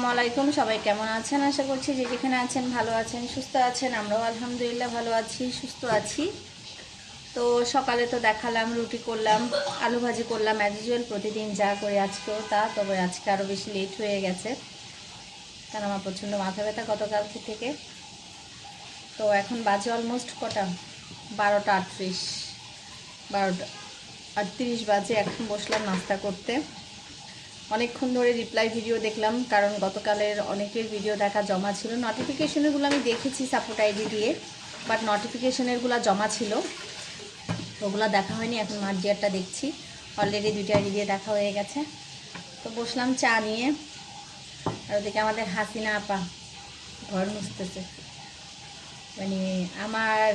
আসসালামু আলাইকুম, সবাই কেমন আছেন? আশা করছি যে যেখানে আছেন ভালো আছেন, সুস্থ আছেন, আমরাও আলহামদুলিল্লাহ ভালো আছি, সুস্থ আছি। তো সকালে তো দেখালাম, রুটি করলাম, আলু ভাজি করলাম অ্যাজ ইউজুয়াল প্রতিদিন যা করে আজকেও তা, তবে আজকে আরও বেশি লেট হয়ে গেছে। কারণ আমার প্রচণ্ড মাথা ব্যথা গতকালকে থেকে। তো এখন বাজে অলমোস্ট কটা? বারোটা আটত্রিশ। বারোটা আটত্রিশ বাজে, এখন বসলাম নাস্তা করতে। অনেকক্ষণ ধরে রিপ্লাই ভিডিও দেখলাম, কারণ গতকালের অনেকের ভিডিও দেখা জমা ছিল। নোটিফিকেশনেরগুলো আমি দেখেছি সাপোর্ট আইডি দিয়ে বাট নোটিফিকেশনেরগুলো জমা ছিল। ওগুলো দেখা হয়নি, এখন মার্জিয়ারটা দেখছি। অলরেডি দুইটা আইডি দিয়ে দেখা হয়ে গেছে। তো বসলাম চা নিয়ে, আর ওদিকে আমাদের হাসিনা আপা ঘর মুছতেছে। মানে আমার,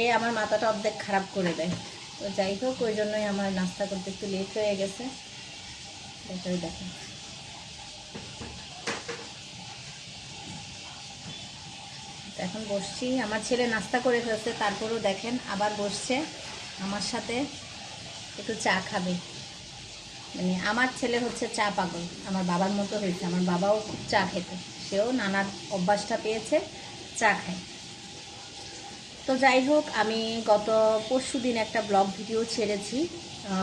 এ আমার মাথাটা অর্ধেক খারাপ করে দেয়। তো যাই হোক, ওই জন্যই আমার নাস্তা করতে একটু লেট হয়ে গেছে। এটাই দেখেন। এখন বসছি। আমার ছেলে নাস্তা করে ফেলছে, তারপরেও দেখেন, আবার বসছে। আমার সাথে একটু চা খাবে। মানে আমার ছেলে হচ্ছে চা পাগল। আমার বাবার মতো হয়েছে। আমার বাবাও চা খেতে। সেও নানার অভ্যাসটা পেয়েছে, চা খায়। তো যাই হোক, আমি গত পরশু দিন একটা ব্লগ ভিডিও ছেড়েছি।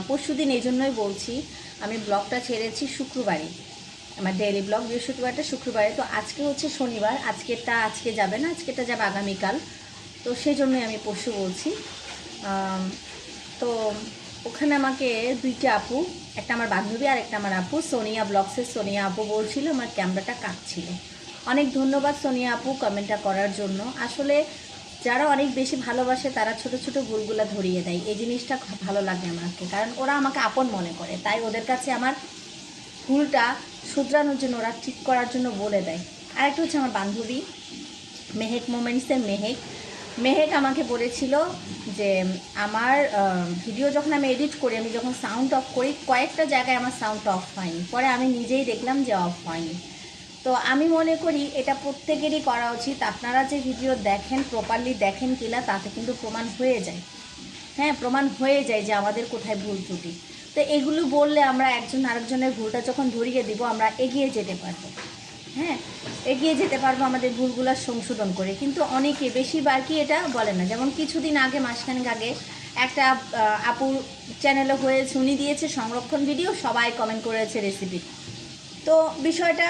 পরশু দিন এই জন্যই বলছি, আমি ব্লগটা ছেড়েছি শুক্রবারে। আমার ডেইলি ব্লগ বৃহস্পতিবারটা শুক্রবারে, তো আজকে হচ্ছে শনিবার, আজকেরটা আজকে যাবে না, আজকেরটা যাবে আগামীকাল। তো সেই জন্যই আমি পরশু বলছি। তো ওখানে আমাকে দুইটা আপু, একটা আমার বান্ধবী আর একটা আমার আপু, সোনিয়া ব্লগসের সোনিয়া আপু বলছিল, আমার ক্যামেরাটা কাঁপছিল অনেক ধন্যবাদ সোনিয়া আপু কমেন্টটা করার জন্য। আসলে যারা অনেক বেশি ভালোবাসে, তারা ছোট ছোট ভুলগুলো ধরিয়ে দেয়। এই জিনিসটা ভালো লাগে আমাকে, কারণ ওরা আমাকে আপন মনে করে। তাই ওদের কাছে আমার ভুলটা শুধরানোর জন্য, ওরা ঠিক করার জন্য বলে দেয়। আরেকটা হচ্ছে আমার বান্ধবী, মেহেক মোমেন্টসের মেহেক। মেহেক আমাকে বলেছিল যে, আমার ভিডিও যখন আমি এডিট করি, আমি যখন সাউন্ড অফ করি, কয়েকটা জায়গায় আমার সাউন্ড অফ হয়নি। পরে আমি নিজেই দেখলাম যে অফ হয়নি। তো আমি মনে করি এটা প্রত্যেকেরই করা উচিত। আপনারা যে ভিডিও দেখেন প্রপারলি দেখেন কিনা, তাতে কিন্তু প্রমাণ হয়ে যায়। হ্যাঁ প্রমাণ হয়ে যায় যে আমাদের কোথায় ভুল ত্রুটি। তো এগুলো বললে আমরা একজন আরেকজনের ভুলটা যখন ধরিয়ে দিব, আমরা এগিয়ে যেতে পারব। হ্যাঁ এগিয়ে যেতে পারব আমাদের ভুলগুলো সংশোধন করে। কিন্তু অনেকে বেশিরভাগ কি এটা বলে না। যেমন কিছুদিন আগে, মাসখানেক আগে, একটা আপুর চ্যানেলে হয়েছে, উনি দিয়েছে সংরক্ষণ ভিডিও সবাই কমেন্ট করেছে রেসিপি তো বিষয়টা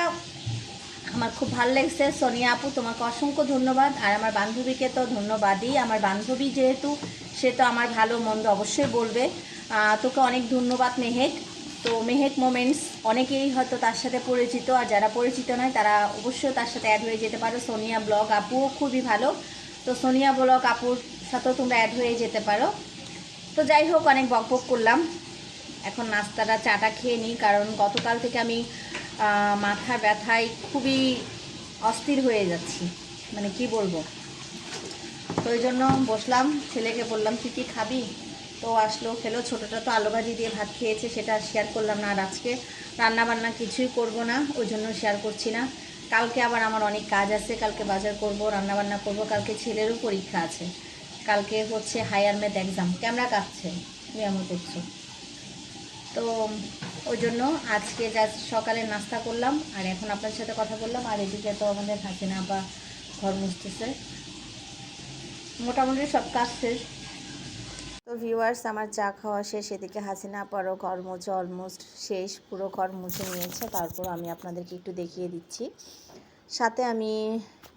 আমার খুব ভালো লেগেছে। সোনিয়া আপু, তোমাকে অসংখ্য ধন্যবাদ। আর আমার বান্ধবীকে তো ধন্যবাদই। আমার বান্ধবী যেহেতু, সে তো আমার ভালো মন্দ অবশ্যই বলবে। তোকে অনেক ধন্যবাদ, মেহেক। তো মেহেক মোমেন্টস, অনেকেই হয়তো তার সাথে পরিচিত। আর যারা পরিচিত নয়, তারা অবশ্যই তার সাথে অ্যাড হয়ে যেতে পারো। সোনিয়া ব্লগ আপুও খুবই ভালো। তো সোনিয়া ব্লগ আপুর সাথেও তোমরা অ্যাড হয়ে যেতে পারো। তো যাই হোক, অনেক বকবক করলাম। এখন নাস্তাটা, চাটা খেয়ে নিই। কারণ গতকাল থেকে আমি মাথা ব্যথায় খুবই অস্থির হয়ে যাচ্ছি। মানে কি বলব? তো ওই জন্য বসলাম, ছেলেকে বললাম, তুই কি খাবি? তো আসলো, খেলো। ছোটোটা তো আলু ভাজি দিয়ে ভাত খেয়েছে, সেটা শেয়ার করলাম না। আর আজকে রান্না বান্না কিছুই করব না, ওই জন্য শেয়ার করছি না। কালকে আবার আমার অনেক কাজ আছে, কালকে বাজার করব রান্না বান্না করব, কালকে ছেলেরও পরীক্ষা আছে। কালকে হচ্ছে হায়ার ম্যাথ এক্সাম ক্যামেরা তুমি এমন করছ। তো ওই জন্য আজকে জাস্ট সকালে নাস্তা করলাম, আর এখন আপনার সাথে কথা বললাম, আর এদিকে তো আমাদের হাসিনা বা ঘর মুছতেছে। মোটামুটি সব কাজ শেষ। তো ভিউয়ার্স আমার চা খাওয়া শেষ, এদিকে হাসিনা পরও ঘর মুছে অলমোস্ট শেষ, পুরো ঘর মুছে নিয়েছে, তারপর আমি আপনাদেরকে একটু দেখিয়ে দিচ্ছি। সাথে আমি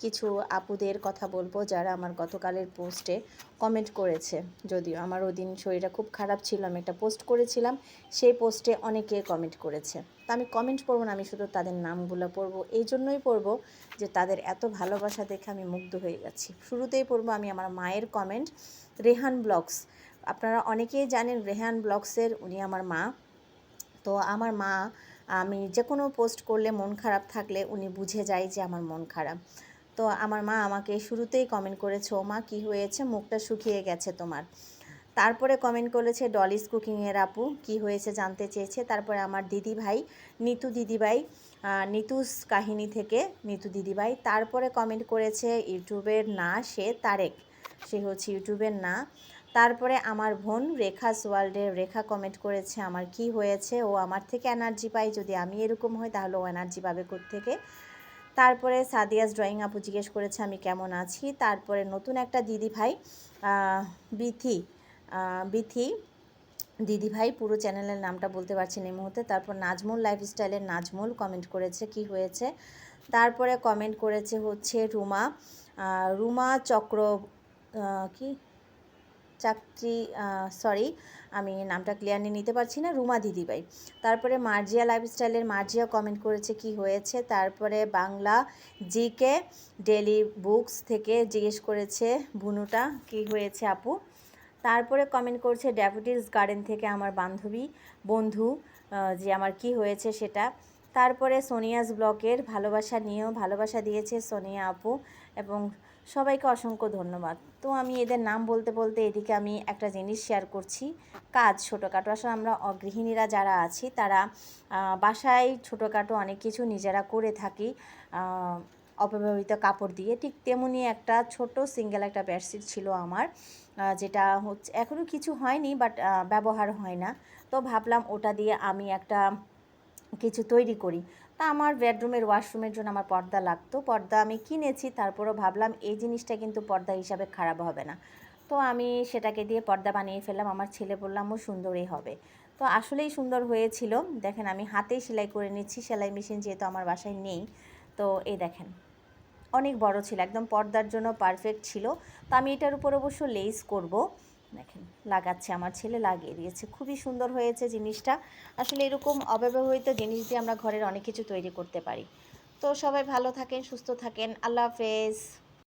কিছু আপুদের কথা বলব যারা আমার গতকালের পোস্টে কমেন্ট করেছে। যদিও আমার ওই দিন শরীরটা খুব খারাপ ছিল, আমি একটা পোস্ট করেছিলাম, সেই পোস্টে অনেকে কমেন্ট করেছে। তা আমি কমেন্ট পড়ব না, আমি শুধু তাদের নামগুলো পড়ব। এই জন্যই পড়ব যে তাদের এত ভালোবাসা দেখে আমি মুগ্ধ হয়ে যাচ্ছি শুরুতেই পড়ব আমি আমার মায়ের কমেন্ট রেহান ব্লগস। আপনারা অনেকেই জানেন রেহান ব্লগসের, উনি আমার মা। তো আমার মা আমি যে কোনো পোস্ট করলে মন খারাপ থাকলে উনি বুঝে যায় যে আমার মন খারাপ। তো আমার মা আমাকে শুরুতেই কমেন্ট করেছে ও মা কী হয়েছে? মুখটা শুকিয়ে গেছে তোমার। তারপরে কমেন্ট করেছে ডলিস কুকিংয়ের আপু, কি হয়েছে জানতে চেয়েছে? তারপরে আমার দিদি ভাই নিতু দিদিভাই নিতুস কাহিনী থেকে নিতু দিদিভাই। তারপরে কমেন্ট করেছে, ইউটিউবের না, সে তারেক। সে হচ্ছে ইউটিউবের না। তারপরে আমার বোন রেখা ওয়ার্ল্ডের রেখা কমেন্ট করেছে আমার কি হয়েছে, ও আমার থেকে এনার্জি পাই যদি আমি এরকম হই তাহলে ও এনার্জি পাবে থেকে তারপরে সাদিয়াস ড্রয়িং আপু জিজ্ঞেস করেছে আমি কেমন আছি, তারপরে নতুন একটা দিদি ভাই বিথি বিথি, দিদি ভাই, পুরো চ্যানেলের নামটা বলতে পারছি না এই মুহূর্তে, তারপর নাজমুল লাইফস্টাইলের নাজমুল কমেন্ট করেছে কি হয়েছে। তারপরে কমেন্ট করেছে হচ্ছে রুমা রুমা চক্র কি? চাকরি সরি আমি নামটা ক্লিয়ারলি নিতে পারছি না, রুমা দিদিভাই। তারপরে মার্জিয়া লাইফস্টাইলের মার্জিয়া কমেন্ট করেছে কি হয়েছে। তারপরে বাংলা জিকে ডেলি বুকস থেকে জিজ্ঞেস করেছে, ভুনুটা, কি হয়েছে আপু? তারপরে কমেন্ট করছে ডেপুটিস গার্ডেন থেকে আমার বান্ধবী, বন্ধু যে আমার কি হয়েছে সেটা। তারপরে সোনিয়াস ব্লকের, ভালোবাসা নিয়েও ভালোবাসা দিয়েছে সোনিয়া আপু এবং সবাইকে অসংখ্য ধন্যবাদ। তো আমি এদের নাম বলতে বলতে এদিকে আমি একটা জিনিস শেয়ার করছি। কাজ ছোটোখাটো। আসলে আমরা গৃহিণীরা যারা আছি, তারা বাসায় ছোটোখাটো অনেক কিছু নিজেরা করে থাকি অপব্যবহৃত কাপড় দিয়ে। ঠিক তেমনি একটা ছোট সিঙ্গেল একটা বেডশিট ছিল আমার যেটা হচ্ছে এখনও কিছু হয়নি বাট ব্যবহার হয় না। তো ভাবলাম ওটা দিয়ে আমি একটা কিছু তৈরি করি। তা আমার বেডরুমের ওয়াশরুমের জন্য আমার পর্দা লাগতো। পর্দা আমি কিনেছি, তারপরও ভাবলাম এই জিনিসটা কিন্তু পর্দা হিসাবে খারাপ হবে না। তো আমি সেটাকে দিয়ে পর্দা বানিয়ে ফেললাম। আমার ছেলে বললাম ও সুন্দরই হবে। তো আসলেই সুন্দর হয়েছিল। দেখেন, আমি হাতেই সেলাই করে নিচ্ছি। সেলাই মেশিন যেহেতু আমার বাসায় নেই, তো এই দেখেন, অনেক বড় ছিল। একদম পর্দার জন্য পারফেক্ট ছিল। তো আমি এটার উপর অবশ্য লেস করব। দেখেন, লাগাচ্ছে, আমার ছেলে লাগিয়ে দিয়েছে। খুবই সুন্দর হয়েছে জিনিসটা। আসলে এরকম অব্যবহৃত জিনিস দিয়ে আমরা ঘরের অনেক কিছু তৈরি করতে পারি। তো সবাই ভালো থাকেন, সুস্থ থাকেন। আল্লাহ হাফেজ।